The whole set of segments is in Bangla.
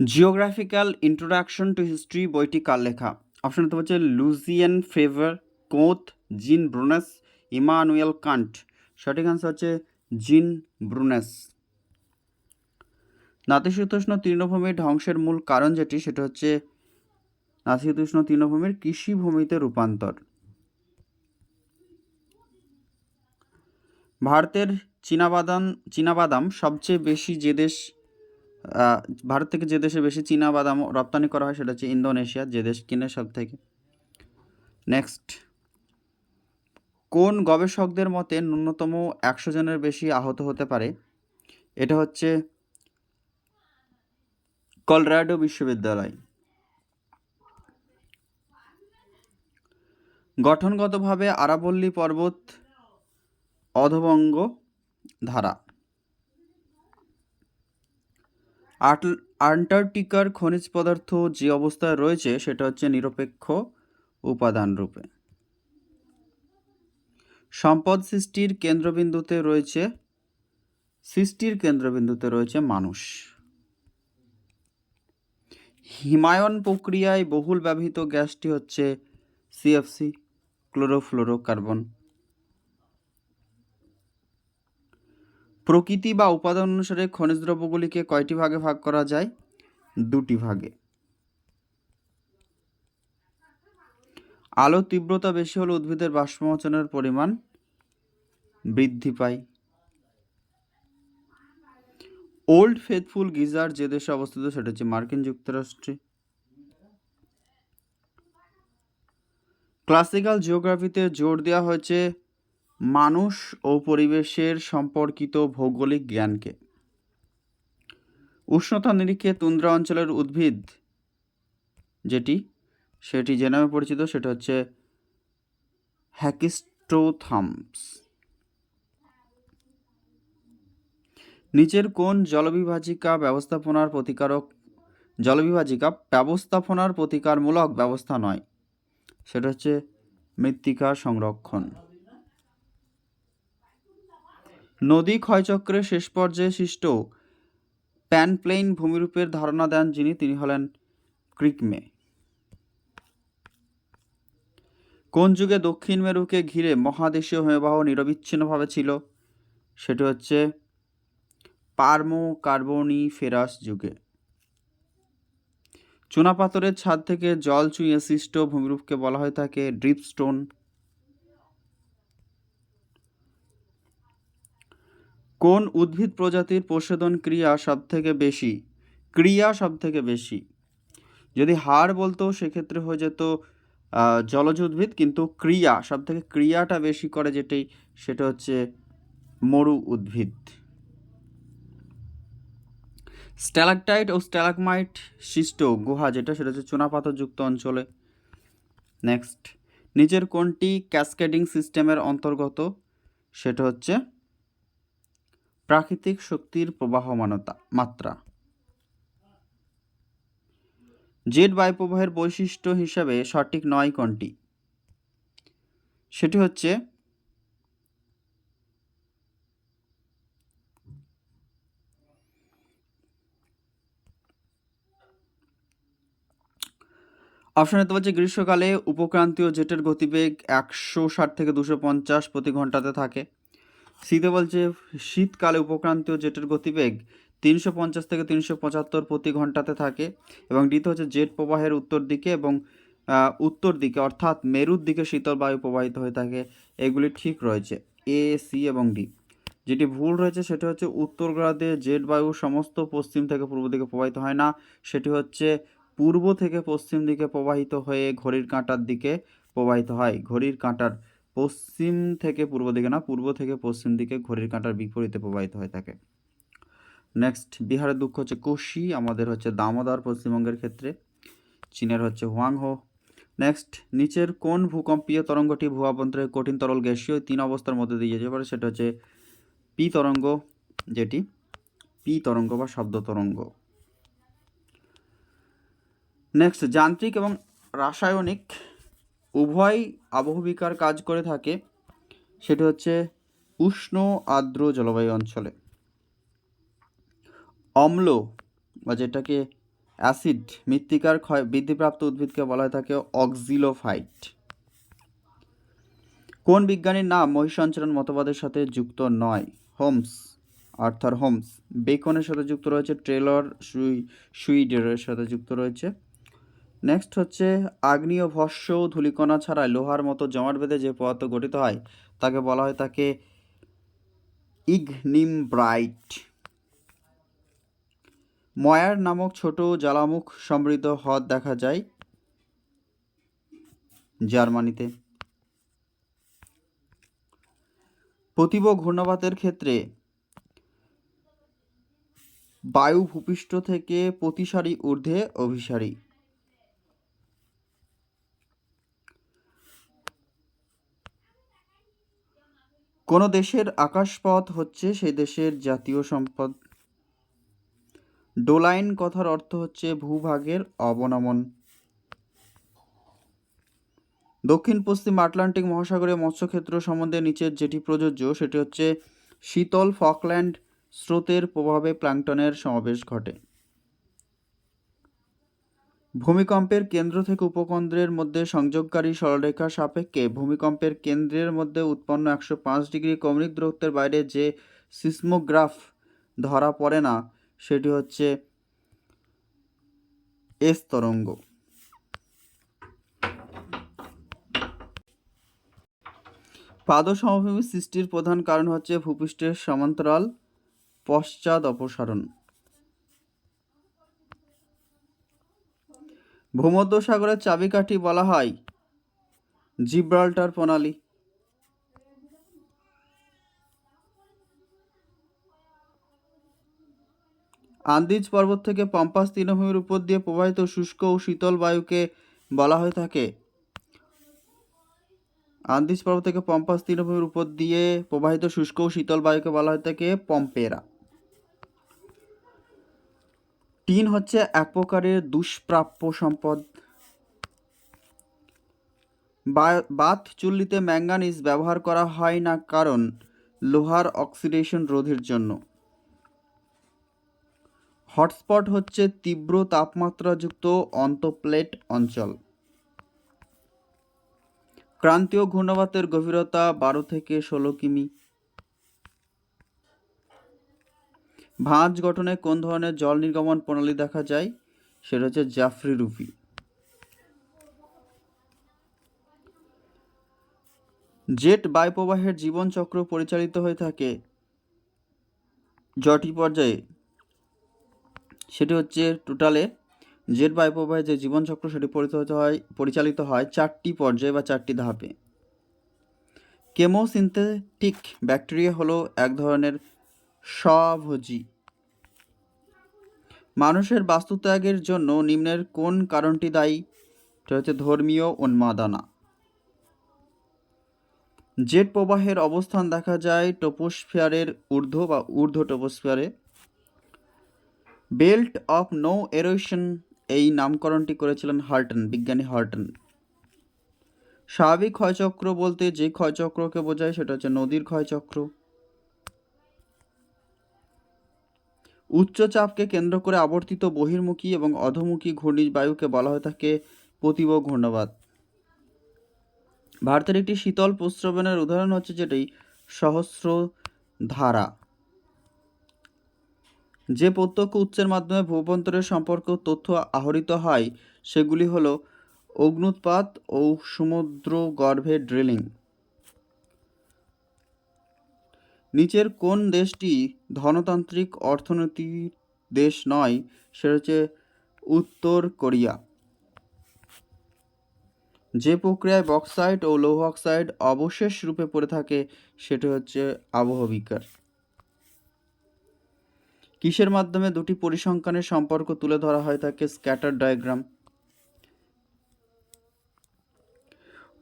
জিওগ্রাফিক্যাল ইন্ট্রোডাকশন টু হিস্ট্রি বইটি কার লেখা? অপশন তো হচ্ছে লুজিয়ান ফেভার কোথ জিন ব্রুনেস ইমানুয়েল কান্ট সঠিক আনসার হচ্ছে জিন ব্রুনেস নাতিশীতোষ্ণ তৃণভূমির ধ্বংসের মূল কারণ যেটি, সেটা হচ্ছে নাতিশীতোষ্ণ তৃণভূমির কৃষিভূমিতে রূপান্তর। ভারতের চীনাবাদাম চীনাবাদাম সবচেয়ে বেশি যে দেশ ভারত থেকে যে দেশে বেশি চীনাবাদাম রপ্তানি করা হয় সেটা হচ্ছে ইন্দোনেশিয়া, যে দেশ কিনে সব থেকে। নেক্সট কোন গবেষকদের মতে ন্যূনতম একশো জনের বেশি আহত হতে পারে? এটা হচ্ছে কলরাডো বিশ্ববিদ্যালয়। গঠনগতভাবে আরাবল্লী পর্বত অধবঙ্গ ধারা। আন্টার্কটিকার খনিজ পদার্থ যে অবস্থায় রয়েছে, সেটা হচ্ছে নিরপেক্ষ উপাদান রূপে। সম্পদ সৃষ্টির কেন্দ্রবিন্দুতে রয়েছে, সৃষ্টির কেন্দ্রবিন্দুতে রয়েছে মানুষ। হিমায়ন প্রক্রিয়ায় বহুল ব্যবহৃত গ্যাসটি হচ্ছে সিএফসি ক্লোরোফ্লোরোকার্বন। প্রকৃতি বা উপাদান অনুসারে খনিজ দ্রব্যগুলিকে কয়টি ভাগে ভাগ করা যায়? দুটি ভাগে। আলো তীব্রতা বেশি হলে উদ্ভিদের বাষ্পমোচনের পরিমাণ বৃদ্ধি পায়। ওল্ড ফেথফুল গিজার যে দেশে অবস্থিত সেটা হচ্ছে মার্কিন যুক্তরাষ্ট্রে। ক্লাসিক্যাল জিওগ্রাফিতে জোর দেওয়া হয়েছে মানুষ ও পরিবেশের সম্পর্কিত ভৌগোলিক জ্ঞানকে। উষ্ণতা নিরিখে তুন্দ্রা অঞ্চলের উদ্ভিদ যেটি, সেটি যে নামে পরিচিত, সেটা হচ্ছে হ্যাকিস্টোথামস। নিচের কোন জলবিভাজিকা ব্যবস্থাপনার প্রতিকারক, জলবিভাজিকা ব্যবস্থাপনার প্রতিকারমূলক ব্যবস্থা নয়, সেটা হচ্ছে মৃত্তিকা সংরক্ষণ। নদী ক্ষয়চক্রের শেষ পর্যায়ে সৃষ্ট প্যানপ্লেইন ভূমিরূপের ধারণা দেন যিনি, তিনি হলেন ক্রিকমে। কোন যুগে দক্ষিণ মেরুকে ঘিরে মহাদেশীয় হিমবাহ নিরবিচ্ছিন্নভাবে ছিল? সেটি হচ্ছে পার্মো কার্বনি ফেরাস যুগে। চুনাপাথরের ছাদ থেকে জল চুইয়ে সৃষ্ট ভূমিরূপকে বলা হয়ে থাকে ড্রিপস্টোন। কোন উদ্ভিদ প্রজাতির প্রশোধন ক্রিয়া সব থেকে বেশি? ক্রিয়া সব থেকে বেশি। যদি হাড় বলতো, সেক্ষেত্রে হয়ে যেত জলজ উদ্ভিদ, কিন্তু ক্রিয়া সব থেকে ক্রিয়াটা বেশি করে যেটি, সেটা হচ্ছে মরু উদ্ভিদ। স্ট্যালাকটাইট ও স্ট্যালাকমাইট সৃষ্ট গুহা, যেটা, সেটা হচ্ছে চুনাপাথরযুক্ত অঞ্চলে। নেক্সট। নিচের কোনটি ক্যাসকেডিং সিস্টেমের অন্তর্গত? সেটা হচ্ছে প্রাকৃতিক শক্তির প্রবাহমানতা, মাত্রা। জেট বায়ুপ্রবাহের বৈশিষ্ট্য হিসাবে সঠিক নয় কোনটি? সেটি হচ্ছে অপশন হতে পারছে গ্রীষ্মকালে উপক্রান্তীয় জেটের গতিবেগ একশো ষাট থেকে দুশো পঞ্চাশ প্রতি ঘন্টাতে থাকে। শীতে বলছে শীতকালে উপক্রান্তীয় জেটের গতিবেগ তিনশো পঞ্চাশ থেকে তিনশো পঁচাত্তর প্রতি ঘন্টাতে থাকে এবং দ্বিতীয় হচ্ছে জেট প্রবাহের উত্তর দিকে এবং উত্তর দিকে অর্থাৎ মেরুর দিকে শীতল বায়ু প্রবাহিত হয়ে থাকে। এগুলি ঠিক রয়েছে এ সি এবং ডি যেটি ভুল রয়েছে সেটি হচ্ছে উত্তর গ্রাদে জেট বায়ু সমস্ত পশ্চিম থেকে পূর্ব দিকে প্রবাহিত হয় না। সেটি হচ্ছে পূর্ব থেকে পশ্চিম দিকে প্রবাহিত হয়ে ঘড়ির কাঁটার দিকে প্রবাহিত হয়, ঘড়ির কাঁটার পশ্চিম থেকে পূর্ব দিকে না, পূর্ব থেকে পশ্চিম দিকে ঘড়ির কাঁটার বিপরীতে প্রবাহিত হয়ে থাকে নেক্সট বিহারের দুঃখ হচ্ছে কোশি, আমাদের হচ্ছে দামোদর পশ্চিমবঙ্গের ক্ষেত্রে, চীনের হচ্ছে হোয়াংহো। নেক্সট নিচের কোন ভূকম্পীয় তরঙ্গটি ভূয়াভ্যন্তরে কঠিন তরল গ্যাসীয় তিন অবস্থার মধ্যে দিয়ে যেতে পারে সেটা হচ্ছে পি তরঙ্গ, যেটি পি তরঙ্গ বা শব্দ তরঙ্গ। নেক্সট যান্ত্রিক এবং রাসায়নিক উভয় আবহবিকার কাজ করে থাকে, সেটি হচ্ছে উষ্ণ আর্দ্র জলবায়ু অঞ্চলে। অম্ল, বা যেটাকে অ্যাসিড, মৃত্তিকার ক্ষয়, বৃদ্ধিপ্রাপ্ত উদ্ভিদকে বলা হয়ে থাকে অক্সিলোফাইট। কোন বিজ্ঞানীর নাম মহিষঞ্চরণ মতবাদের সাথে যুক্ত নয়? Holmes, Arthur Holmes. বেকনের সাথে যুক্ত রয়েছে, ট্রেলর সুই, সুইডের সাথে যুক্ত রয়েছে। নেক্সট হচ্ছে আগ্নেয় ভস্য ধূলিকণা ছাড়াই লোহার মতো জমাট বেঁধে যে পদার্থ গঠিত হয়, তাকে বলা হয় তাকে ইগনিম ব্রাইট ময়ার নামক ছোট জ্বালামুখ সমৃদ্ধ হ্রদ দেখা যায় জার্মানিতে। প্রতিব ঘূর্ণাবাতের ক্ষেত্রে বায়ু ভূপৃষ্ঠ থেকে প্রতিসারি ঊর্ধ্বে অভিসারী। কোন দেশের আকাশপথ হচ্ছে সেই দেশের জাতীয় সম্পদ। ডোলাইন কথার অর্থ হচ্ছে ভূভাগের অবনমন। দক্ষিণ, পশ্চিম আটলান্টিক মহাসাগরীয় মৎস্যক্ষেত্র সম্বন্ধে নিচের যেটি প্রযোজ্য, সেটি হচ্ছে শীতল ফকল্যান্ড স্রোতের প্রভাবে প্ল্যাঙ্কটনের সমাবেশ ঘটে। ভূমিকম্পের কেন্দ্র থেকে উপকেন্দ্রের মধ্যে সংযোগকারী সরলরেখা সাপেক্ষে ভূমিকম্পের কেন্দ্রের মধ্যে উৎপন্ন একশো পাঁচ ডিগ্রি কৌণিক দূরত্বের বাইরে যে সিসমোগ্রাফ ধরা পড়ে না, সেটি হচ্ছে এস তরঙ্গ। পাদ সমভূমি সৃষ্টির প্রধান কারণ হচ্ছে ভূপৃষ্ঠের সমান্তরাল পশ্চাদ অপসারণ ভূমধ্যসাগরের চাবিকাঠি বলা হয় জিব্রাল্টার প্রণালী। আন্দিজ পর্বত থেকে পম্পাস তৃণভূমির উপর দিয়ে প্রবাহিত শুষ্ক ও শীতল বায়ুকে বলা হয়ে থাকে। আন্দিজ পর্বত থেকে পম্পাস তৃণভূমির উপর দিয়ে প্রবাহিত শুষ্ক ও শীতল বায়ুকে বলা হয়ে থাকে পম্পেরা। টিন হচ্ছে এক প্রকারের দুষ্প্রাপ্য সম্পদ। বাত চুল্লিতে ম্যাঙ্গানিজ ব্যবহার করা হয় না কারণ লোহার অক্সিডেশন রোধের জন্য। হটস্পট হচ্ছে তীব্র তাপমাত্রাযুক্ত অন্তঃপ্লেট অঞ্চল। ক্রান্তীয় ঘূর্ণাবাতের গভীরতা বারো থেকে ষোলো কিমি। ভাঁজ গঠনে কোন ধরনের জল নির্গমন প্রণালী দেখা যায়? সেটা হচ্ছে জাফরি রুপি। জেট বায়ুপ্রবাহের জীবনচক্র পরিচালিত হয়ে থাকে জটি পর্যায়ে। সেটি হচ্ছে টোটালে জেট বায়ুপ্রবাহের যে জীবনচক্র, সেটি পরিচালিত হয় পরিচালিত হয় চারটি পর্যায়ে বা চারটি ধাপে। কেমোসিনথেটিক ব্যাকটেরিয়া হলো এক ধরনের স্বভোজী। মানুষের বাস্তুত্যাগের জন্য নিম্নের কোন কারণটি দায়ী? এটা হচ্ছে ধর্মীয় উন্মাদনা। জেট প্রবাহের অবস্থান দেখা যায় টোপোস্ফিয়ারের ঊর্ধ্ব বা ঊর্ধ্ব টোপোস্ফিয়ারে বেল্ট অফ নো এরোশন এই নামকরণটি করেছিলেন হার্টন বিজ্ঞানী হার্টন স্বাভাবিক ক্ষয়চক্র বলতে যে ক্ষয়চক্রকে বোঝায় সেটা হচ্ছে নদীর ক্ষয়চক্র। উচ্চচাপকে কেন্দ্র করে আবর্তিত বহির্মুখী এবং অধোমুখী ঘূর্ণিবায়ুকে বলা হয়ে থাকে প্রতিব ঘূর্ণবাত। ভারতের একটি শীতল প্রস্রবণের উদাহরণ হচ্ছে যেটি সহস্র ধারা যে প্রত্যক্ষ উৎসের মাধ্যমে ভূভন্তরের সম্পর্ক তথ্য আহরিত হয়, সেগুলি হলো অগ্নুৎপাত ও সমুদ্র গর্ভে ড্রিলিং। নিচের কোন দেশটি ধনতান্ত্রিক অর্থনীতির দেশ নয়, সেটা হচ্ছে উত্তর কোরিয়া। যে প্রক্রিয়ায় বক্সাইড ও লৌহ অক্সাইড অবশেষ রূপে পড়ে থাকে, সেটি হচ্ছে আবহবিকার কিসের মাধ্যমে দুটি পরিসংখ্যানের সম্পর্ক তুলে ধরা হয় থাকে স্ক্যাটার ডায়াগ্রাম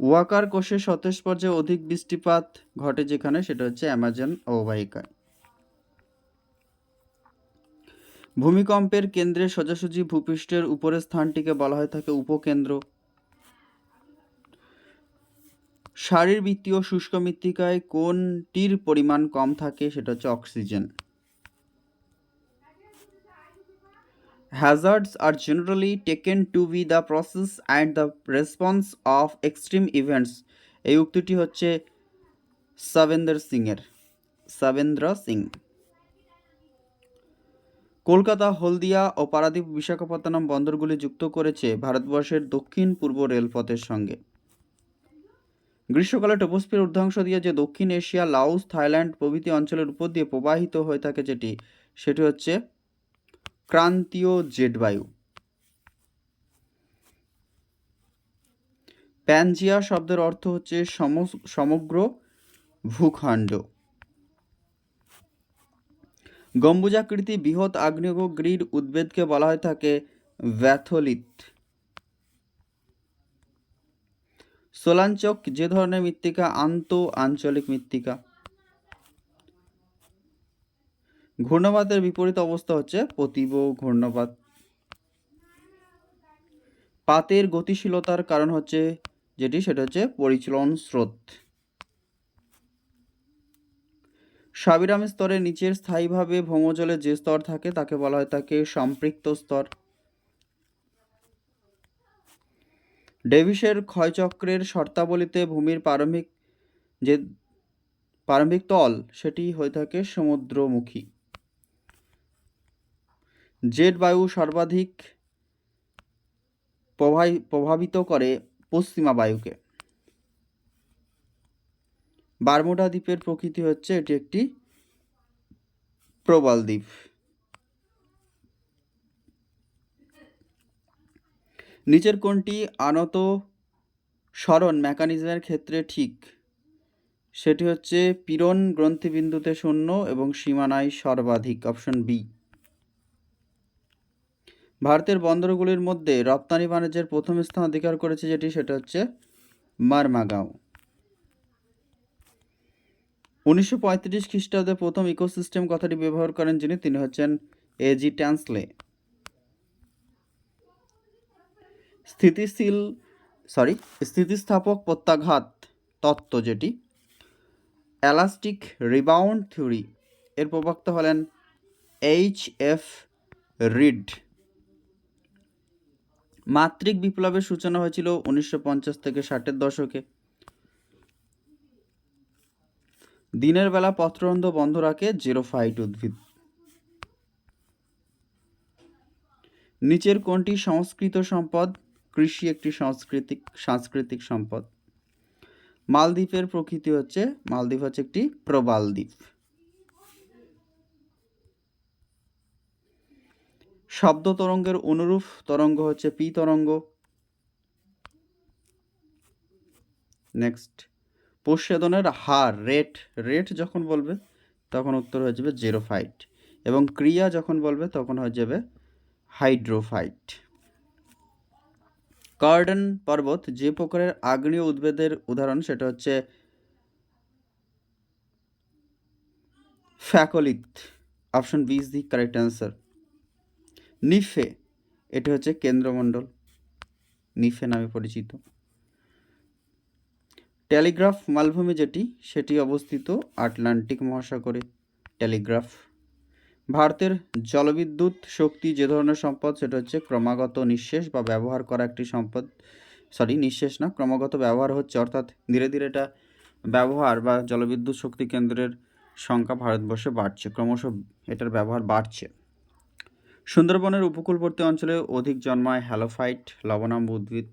ওয়াকার কোষে সতেজ পর্যায়ে অধিক বৃষ্টিপাত ঘটে যেখানে, সেটা হচ্ছে অ্যামাজন অববাহিকায়। ভূমিকম্পের কেন্দ্রে সোজাসুজি ভূপৃষ্ঠের উপরের স্থানটিকে বলা হয়ে থাকে উপকেন্দ্র। শারীরবৃত্তীয় শুষ্ক মৃত্তিকায় কোনটির পরিমাণ কম থাকে, সেটা হচ্ছে oxygen. Hazards are generally taken to be the process and the response of extreme events. এই উক্তিটি হচ্ছে সাবেন্দ্র সিং এর সাবেন্দ্র সিং। কলকাতা, হলদিয়া ও পারাদ্বীপ বিশাখাপত্তনম বন্দরগুলি যুক্ত করেছে ভারতবর্ষের দক্ষিণ পূর্ব রেলপথের সঙ্গে। গ্রীষ্মকালে টোপোস্ফিয়ার ঊর্ধ্বাংশ দিয়ে যে দক্ষিণ এশিয়া, লাওস, থাইল্যান্ড প্রভৃতি অঞ্চলের উপর দিয়ে প্রবাহিত হয়ে থাকে যেটি, সেটি হচ্ছে ক্রান্তীয় জেট বায়ু প্যানজিয়া শব্দের অর্থ হচ্ছে সম- সমগ্র ভূখণ্ড। গম্বুজাকৃতি বৃহৎ আগ্নেয়গিরির উদ্ভিদকে বলা হয়ে থাকে ব্যাথলিথ সোলাঞ্চক যে ধরনের মৃত্তিকা আন্ত আঞ্চলিক মৃত্তিকা। ঘূর্ণপাতের বিপরীত অবস্থা হচ্ছে প্রতিব ঘূর্ণপাত। পাতের গতিশীলতার কারণ হচ্ছে যেটি, সেটা হচ্ছে পরিচলন স্রোত। সাবিরাম স্তরের নিচের স্থায়ীভাবে ভৌমজলে যে স্তর থাকে, তাকে বলা হয় তাকে সম্পৃক্ত স্তর। ডেভিসের ক্ষয়চক্রের শর্তাবলীতে ভূমির প্রারম্ভিক যে, প্রারম্ভিক তল, সেটি হয়ে থাকে সমুদ্রমুখী। জেট বায়ু সর্বাধিক প্রভাবিত করে পশ্চিমা বায়ুকে। বারমুডা দ্বীপের প্রকৃতি হচ্ছে এটি একটি প্রবাল দ্বীপ। নিচের কোনটি আনত স্মরণ মেকানিজমের ক্ষেত্রে ঠিক। সেটি হচ্ছে পীড়ন গ্রন্থিবিন্দুতে শূন্য এবং সীমানায় সর্বাধিক, অপশন বি। ভারতের বন্দরগুলির মধ্যে রপ্তানি বাণিজ্যের প্রথম স্থান অধিকার করেছে যেটি, সেটা হচ্ছে মারমাগাঁও। উনিশশো পঁয়ত্রিশ খ্রিস্টাব্দে প্রথম ইকোসিস্টেম কথাটি ব্যবহার করেন যিনি, তিনি হচ্ছেন এজি ট্যান্সলে। স্থিতিশীল সরি স্থিতিস্থাপক প্রত্যাঘাত তত্ত্ব যেটি, এলাস্টিক রিবাউন্ড থিওরি, এর প্রবক্তা হলেন এইচ এফ রিড। মাত্রিক বিপ্লবের সূচনা হয়েছিল উনিশশো পঞ্চাশ থেকে ষাটের দশকে। দিনের বেলা পত্ররন্ধ বন্ধ রাখে জিরোফাইট উদ্ভিদ। নিচের কোনটি সংস্কৃত সম্পদ? কৃষি একটি সাংস্কৃতিক সাংস্কৃতিক সম্পদ। মালদ্বীপের প্রকৃতি হচ্ছে, মালদ্বীপ হচ্ছে একটি প্রবাল দ্বীপ। শব্দ তরঙ্গের অনুরূপ তরঙ্গ হচ্ছে পি তরঙ্গ। নেক্সট প্রচ্ছেদনের হার রেট রেট যখন বলবে, তখন উত্তর হয়ে যাবে জেরোফাইট এবং ক্রিয়া যখন বলবে, তখন হয়ে যাবে হাইড্রোফাইট কার্ডেন পর্বত যে প্রকারের আগ্নেয় উদ্ভিদের উদাহরণ, সেটা হচ্ছে phacolith option B is the correct answer nife, এটি হচ্ছে কেন্দ্রমণ্ডল। নিফে নামে পরিচিত। টেলিগ্রাফ মালভূমি যেটি, সেটি অবস্থিত আটলান্টিক মহাসাগরে। টেলিগ্রাফ। ভারতের জলবিদ্যুৎ শক্তি যে ধরনের সম্পদ, সেটা হচ্ছে ক্রমাগত নিঃশেষ বা ব্যবহার করা একটি সম্পদ। সরি, নিঃশেষ না, ক্রমাগত ব্যবহার হচ্ছে, অর্থাৎ ধীরে ধীরে এটা ব্যবহার বা জলবিদ্যুৎ শক্তি কেন্দ্রের সংখ্যা ভারতবর্ষে বাড়ছে। ক্রমশ এটার ব্যবহার বাড়ছে। সুন্দরবনের উপকূলবর্তী অঞ্চলে অধিক জন্মায় হ্যালোফাইট, লবণাম্ব উদ্ভিদ।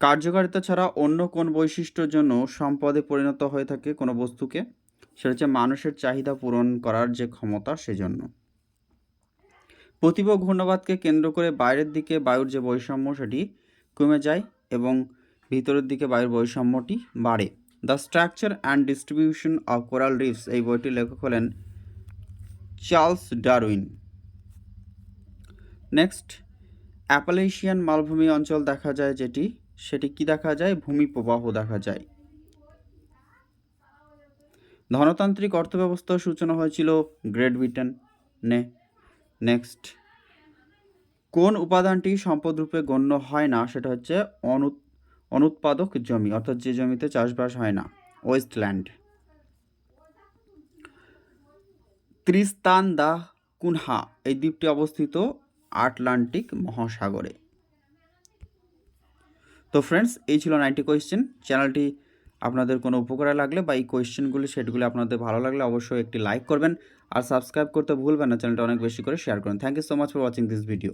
কার্যকারিতা ছাড়া অন্য কোন বৈশিষ্ট্যের জন্য সম্পদে পরিণত হয়ে থাকে কোনো বস্তুকে? সেটা হচ্ছে মানুষের চাহিদা পূরণ করার যে ক্ষমতা, সেজন্য। প্রতিভ ঘূর্ণবাদকে কেন্দ্র করে বাইরের দিকে বায়ুর যে বৈষম্য, সেটি কমে যায় এবং ভিতরের দিকে বায়ুর বৈষম্যটি বাড়ে। The structure and distribution of coral reefs এই বইটির লেখক হলেন চার্লস ডারউইন। নেক্সট, অ্যাপালেশিয়ান মালভূমি অঞ্চল দেখা যায় যেটি, সেটি কি দেখা যায়? ভূমি প্রবাহ দেখা যায়। ধনতান্ত্রিক অর্থব্যবস্থার সূচনা হয়েছিল গ্রেট ব্রিটেন নে। নেক্সট, কোন উপাদানটি সম্পদরূপে গণ্য হয় না, সেটা হচ্ছে অনু অনুৎপাদক জমি, অর্থাৎ যে জমিতে চাষবাস হয় না, ওয়েস্টল্যান্ড। ত্রিস্তান দা কুনহা, এই দ্বীপটি অবস্থিত আটলান্টিক মহাসাগরে। তো ফ্রেন্ডস এই ছিল নাইনটি কোয়েশ্চেন চ্যানেলটি আপনাদের কোনো উপকারে লাগলে বা এই কোয়েশ্চেনগুলি সেটগুলি আপনাদের ভালো লাগলে অবশ্যই একটি লাইক করবেন আর সাবস্ক্রাইব করতে ভুলবেন না চ্যানেলটা অনেক বেশি করে শেয়ার করুন। Thank you so much for watching this video